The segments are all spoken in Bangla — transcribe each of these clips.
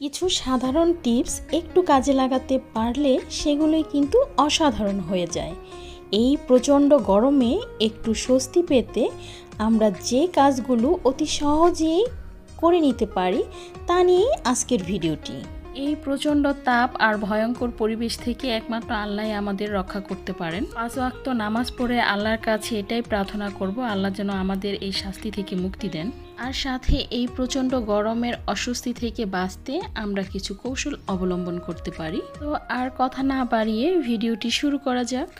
কিছু সাধারণ টিপস একটু কাজে লাগাতে পারলে সেগুলোই কিন্তু অসাধারণ হয়ে যায়। এই প্রচণ্ড গরমে একটু স্বস্তি পেতে আমরা যে কাজগুলো অতি সহজেই করে নিতে পারি তা নিয়েই আজকের ভিডিওটি। এই প্রচণ্ড তাপ আর ভয়ঙ্কর পরিবেশ থেকে একমাত্র আল্লাহ আমাদের রক্ষা করতে পারেন। পাঁচ ওয়াক্ত নামাজ পড়ে আল্লাহর কাছে এটাই প্রার্থনা করব, আল্লাহ যেন আমাদের এই শাস্তি থেকে মুক্তি দেন। আর সাথে এই প্রচণ্ড গরমের অস্বস্তি থেকে বাঁচতে আমরা কিছু কৌশল অবলম্বন করতে পারি। তো আর কথা না বাড়িয়ে ভিডিওটি শুরু করা যাক।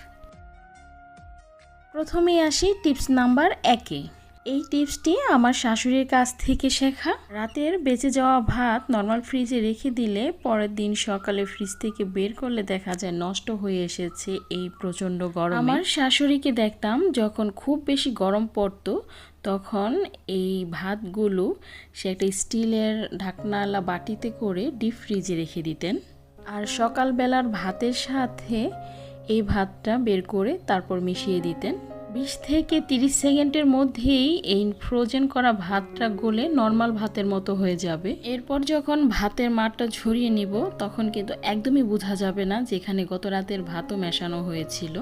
প্রথমেই আসি টিপস নাম্বার একে। এই টিপসটি আমার শাশুড়ির কাছ থেকে শেখা। রাতের বেঁচে যাওয়া ভাত নর্মাল ফ্রিজে রেখে দিলে পরের দিন সকালে ফ্রিজ থেকে বের করলে দেখা যায় নষ্ট হয়ে এসেছে এই প্রচণ্ড গরম। আমার শাশুড়িকে দেখতাম যখন খুব বেশি গরম পড়তো, তখন এই ভাতগুলো সে একটা স্টিলের ঢাকনালা বাটিতে করে ডিপ ফ্রিজে রেখে দিতেন। আর সকালবেলার ভাতের সাথে এই ভাতটা বের করে তারপর মিশিয়ে দিতেন। বিশ থেকে তিরিশ সেকেন্ডের মধ্যেই এই ফ্রোজেন করা ভাতটা গলে নর্মাল ভাতের মতো হয়ে যাবে। এরপর যখন ভাতের মারটা ঝরিয়ে নিব, তখন কিন্তু একদমই বোঝা যাবে না যেখানে গত রাতের ভাতও মেশানো হয়েছিল।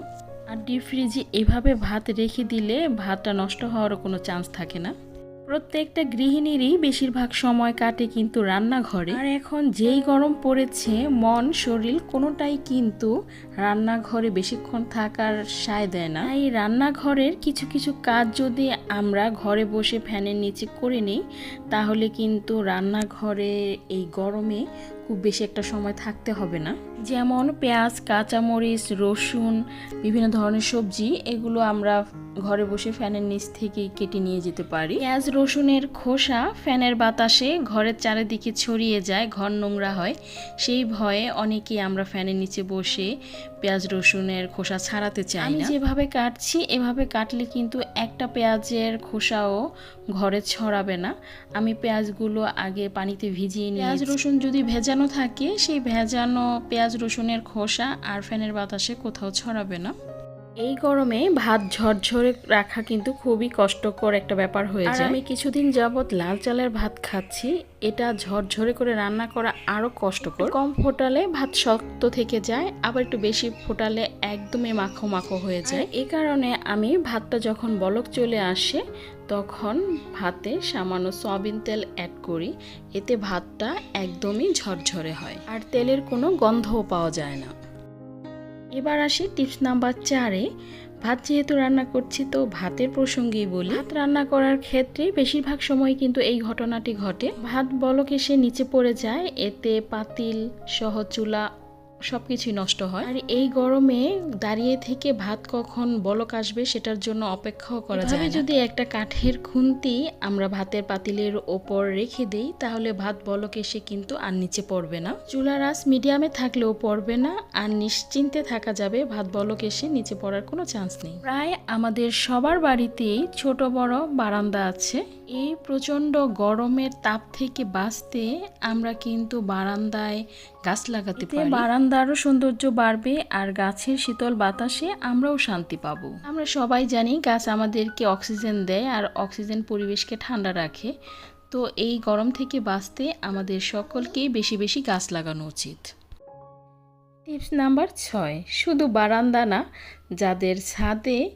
আর ডিপ ফ্রিজে এভাবে ভাত রেখে দিলে ভাতটা নষ্ট হওয়ারও কোনো চান্স থাকে না। প্রত্যেকটা গৃহিণীরই বেশিরভাগ সময় কাটে কিন্তু রান্নাঘরে। আর এখন যেই গরম পড়েছে, মন, শরীর কোনোটাই কিন্তু রান্নাঘরে বেশিক্ষণ থাকার সায় দেয় না। এই রান্নাঘরের কিছু কিছু কাজ যদি আমরা ঘরে বসে ফ্যানের নিচে করে নিই, তাহলে কিন্তু রান্নাঘরে এই গরমে খুব বেশি একটা সময় থাকতে হবে না। যেমন পেঁয়াজ, কাঁচামরিচ, রসুন, বিভিন্ন ধরনের সবজি, এগুলো আমরা ঘরে বসে ফ্যানের নিচ থেকে কেটে নিয়ে যেতে পারি। পেঁয়াজ, রসুনের খোসা ফ্যানের বাতাসে ঘরের চারিদিকে ছড়িয়ে যায় ঘর নোংরা হয়। সেই ভয়ে অনেকেই আমরা ফ্যানের নিচে বসে পেঁয়াজ রসুনের খোসা ছাড়াতে চাই আমি যেভাবে কাটছি এভাবে কাটলে কিন্তু একটা পেঁয়াজের খোসাও ঘরে ছড়াবে না। আমি পেঁয়াজগুলো আগে পানিতে ভিজিয়ে নিই পেঁয়াজ রসুন যদি ভেজানো থাকে সেই ভেজানো পেঁয়াজ রসুনের খোসা আর ফ্যানের বাতাসে কোথাও ছড়াবে না। এই গরমে ভাত ঝরঝরে রাখা কিন্তু খুবই কষ্টকর একটা ব্যাপার হয়ে যায়। আমি কিছুদিন যাবৎ লাল চালের ভাত খাচ্ছি। এটা ঝরঝরে করে রান্না করা আরও কষ্টকর। কম ফোটালে ভাত শক্ত থেকে যায় আবার একটু বেশি ফোটালে একদমই মাখো মাখো হয়ে যায়। এই কারণে আমি ভাতটা যখন বলক চলে আসে তখন ভাতে সামান্য সয়াবিন তেল অ্যাড করি। এতে ভাতটা একদমই ঝরঝরে হয়। আর তেলের কোনো গন্ধও পাওয়া যায় না। এবার আসি টিপস নাম্বার চারে। ভাত যেহেতু রান্না করছি, তো ভাতের প্রসঙ্গেই বলি। ভাত রান্না করার ক্ষেত্রে বেশিরভাগ সময় কিন্তু এই ঘটনাটি ঘটে। ভাত বলক এসে নিচে পড়ে যায়, এতে পাতিল, সহ চুলা সব কিছুই নষ্ট হয়। আর এই গরমে দাঁড়িয়ে থেকে ভাত কখন বলক আসবে সেটার জন্য অপেক্ষাও করা যায় না। যদি একটা কাঠের খুন্তি আমরা ভাতের পাতিলের ওপর রেখে দেই তাহলে ভাত বলক এসে কিন্তু আর নিচে পড়বে না। চুলার আঁচ মিডিয়ামে থাকলেও পড়বে না আর নিশ্চিন্তে থাকা যাবে ভাত বলক এসে নিচে পড়ার কোনো চান্স নেই। প্রায় আমাদের সবার বাড়িতেই ছোট বড় বারান্দা আছে। এই প্রচণ্ড গরমের তাপ থেকে বাঁচতে আমরা কিন্তু বারান্দায় গাছ লাগাতে পারি। বারান্দারও সৌন্দর্য বাড়বে আর গাছের শীতল বাতাসে আমরাও শান্তি পাবো। আমরা সবাই জানি গাছ আমাদেরকে অক্সিজেন দেয় আর অক্সিজেন পরিবেশকে ঠান্ডা রাখে। তো এই গরম থেকে বাঁচতে আমাদের সকলকেই বেশি বেশি গাছ লাগানো উচিত। টিপস নাম্বার ছয় শুধু বারান্দা না যাদের ছাদে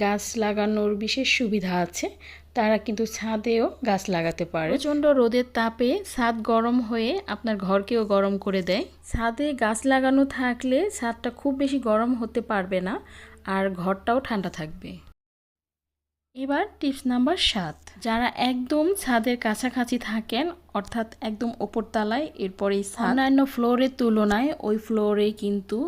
গাছ লাগানোর বিশেষ সুবিধা আছে তারা কিন্তু ছাদেও গাছ লাগাতে পারে। প্রচণ্ড রোদের তাপে ছাদ গরম হয়ে আপনার ঘরকেও গরম করে দেয়। ছাদে গাছ লাগানো থাকলে ছাদটা খুব বেশি গরম হতে পারবে না আর ঘরটাও ঠান্ডা থাকবে। এবার টিপস নাম্বার সাত, যারা একদম ছাদের কাছাকাছি থাকেন, অর্থাৎ একদম ওপর তালায় এরপরে অন্যান্য ফ্লোরের তুলনায় ওই ফ্লোরে কিন্তু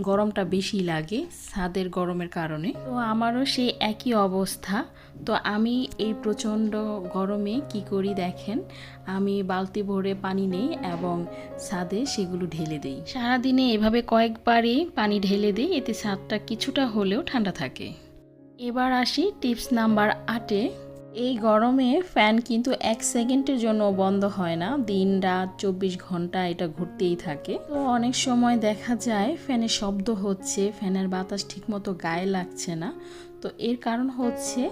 গরমটা বেশি লাগে ছাদের গরমের কারণে। তো আমারও সেই একই অবস্থা। তো আমি এই প্রচণ্ড গরমে কি করি দেখেন, আমি বালতি ভরে পানি নেই এবং ছাদে সেগুলো ঢেলে দেই। সারাদিনে এভাবে কয়েকবারই পানি ঢেলে দিই, এতে ছাদটা কিছুটা হলেও ঠান্ডা থাকে। এবার আসি টিপস নাম্বার আটে। এই গরমে ফ্যান কিন্তু এক সেকেন্ডের জন্য বন্ধ হয় না। দিন, রাত, চব্বিশ ঘণ্টা এটা ঘুরতেই থাকে। তো অনেক সময় দেখা যায় ফ্যানের শব্দ হচ্ছে, ফ্যানের বাতাস ঠিকমতো গায়ে লাগছে না। তো এর কারণ হচ্ছে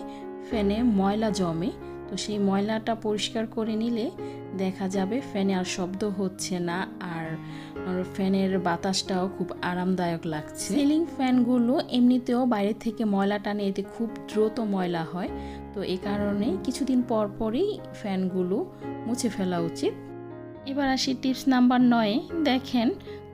ফ্যানে ময়লা জমে। তো সেই ময়লাটা পরিষ্কার করে নিলে দেখা যাবে ফ্যানে আর শব্দ হচ্ছে না আর ফ্যানের বাতাসটাও খুব আরামদায়ক লাগছে। সিলিং ফ্যানগুলো এমনিতেও বাইরে থেকে ময়লা টানে, এতে খুব দ্রুত ময়লা হয়। তো এই কারণে কিছুদিন পর পরই ফ্যানগুলো মুছে ফেলা উচিত। এবার আসি টিপস নাম্বার নয়ে। দেখেন,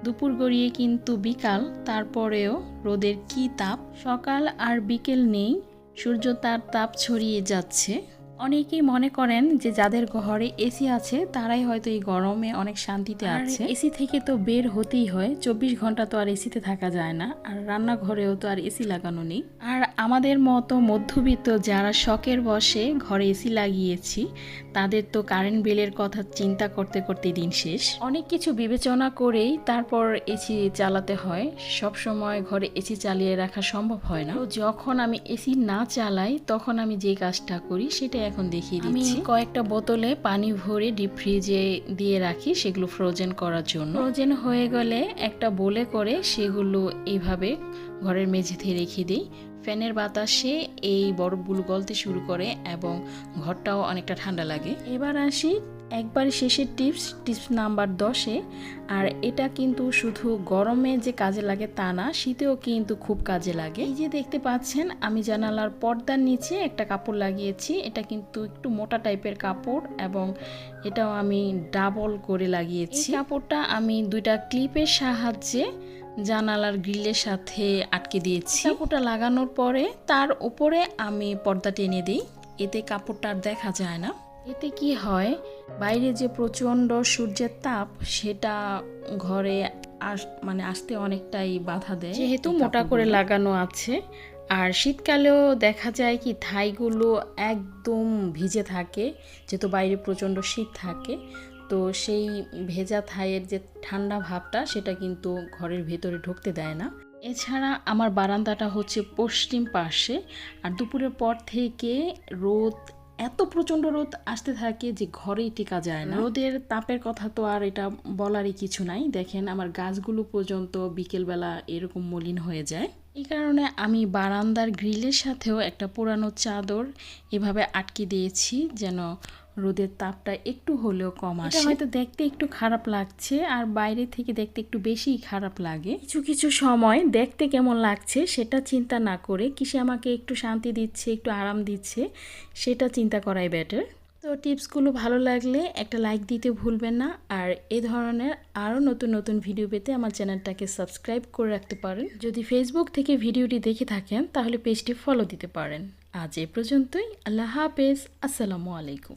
দুপুর গড়িয়ে কিন্তু বিকাল, তারপরেও রোদের কি তাপ? সকাল আর বিকেল নেই, সূর্য তার তাপ ছড়িয়ে যাচ্ছে। অনেকেই মনে করেন যে যাদের ঘরে এসি আছে তারাই হয়তো এই গরমে অনেক শান্তিতে আছে। এসি থেকে তো বের হতেই হয়। চব্বিশ ঘণ্টা তো আর এসিতে থাকা যায় না। আর রান্নাঘরেও তো আর এসি লাগানো নেই। আর আমাদের মতো মধ্যবিত্ত যারা শখের বসে ঘরে এসি লাগিয়েছি তাদের তো কারেন্ট বিলের কথা চিন্তা করতে করতে দিন শেষ। অনেক কিছু বিবেচনা করেই তারপর এসি চালাতে হয়। সব সময় ঘরে এসি চালিয়ে রাখা সম্ভব হয় না। যখন আমি এসি না চালাই তখন আমি যে কাজটা করি সেটা এখন দেখিয়ে দিচ্ছি। কয়েকটা বোতলে পানি ভরে ডিপ ফ্রিজে দিয়ে রাখি সেগুলো ফ্রোজেন করার জন্য। ফ্রোজেন হয়ে গেলে একটা বলে করে সেগুলো এইভাবে ঘরের মেঝেতে রেখে দিই। ফ্যানের বাতাসে এই বরফগুলো গলতে শুরু করে এবং ঘরটাও অনেকটা ঠান্ডা লাগে। এবার আসি একবার শেষের টিপস টিপস নাম্বার দশে। আর এটা কিন্তু শুধু গরমে যে কাজে লাগে তা না, শীতেও কিন্তু খুব কাজে লাগে। এই যে দেখতে পাচ্ছেন, আমি জানালার পর্দার নিচে একটা কাপড় লাগিয়েছি। এটা কিন্তু একটু মোটা টাইপের কাপড় এবং এটাও আমি ডাবল করে লাগিয়েছি। কাপড়টা আমি দুইটা ক্লিপের সাহায্যে জানালার গ্রিলের সাথে আটকে দিয়েছি। কাপড়টা লাগানোর পরে তার উপরে আমি পর্দা টেনে দিই। এতে কাপড়টা আর দেখা যায় না। এতে কি হয়? বাইরে যে প্রচণ্ড সূর্যের তাপ সেটা ঘরে আস মানে আসতে অনেকটাই বাধা দেয়। যেহেতু মোটা করে লাগানো আছে আর শীতকালেও দেখা যায় কি থাইগুলো একদম ভিজে থাকে যেহেতু বাইরে প্রচণ্ড শীত থাকে। তো সেই ভেজা থাইয়ের যে ঠান্ডা ভাবটা, সেটা কিন্তু ঘরের ভেতরে ঢুকতে দেয় না। এছাড়া আমার বারান্দাটা হচ্ছে পশ্চিম পাশে আর দুপুরের পর থেকে রোদ, এত প্রচণ্ড রোদ আসতে থাকে যে ঘরেই টিকা যায় না। রোদের তাপের কথা তো আর এটা বলারই কিছু নাই। দেখেন আমার গাছগুলো পর্যন্ত বিকেলবেলা এরকম মলিন হয়ে যায়। এই কারণে আমি বারান্দার গ্রিলের সাথেও একটা পুরানো চাদর এভাবে আটকে দিয়েছি যেন রোদের তাপটা একটু হলেও কম আসে। হয়তো দেখতে একটু খারাপ লাগছে আর বাইরে থেকে দেখতে একটু বেশি খারাপ লাগে। কিছু কিছু সময় দেখতে কেমন লাগছে সেটা চিন্তা না করে কিসে আমাকে একটু শান্তি দিচ্ছে একটু আরাম দিচ্ছে সেটা চিন্তা করাই বেটার তো টিপসগুলো ভালো লাগলে একটা লাইক দিতে ভুলবেন না আর এ ধরনের আরও নতুন নতুন ভিডিও পেতে আমার চ্যানেলটাকে সাবস্ক্রাইব করে রাখতে পারেন। যদি ফেসবুক থেকে ভিডিওটি দেখে থাকেন তাহলে পেজটি ফলো দিতে পারেন। আজ এ পর্যন্তই আল্লাহ হাফেজ আসসালামু আলাইকুম।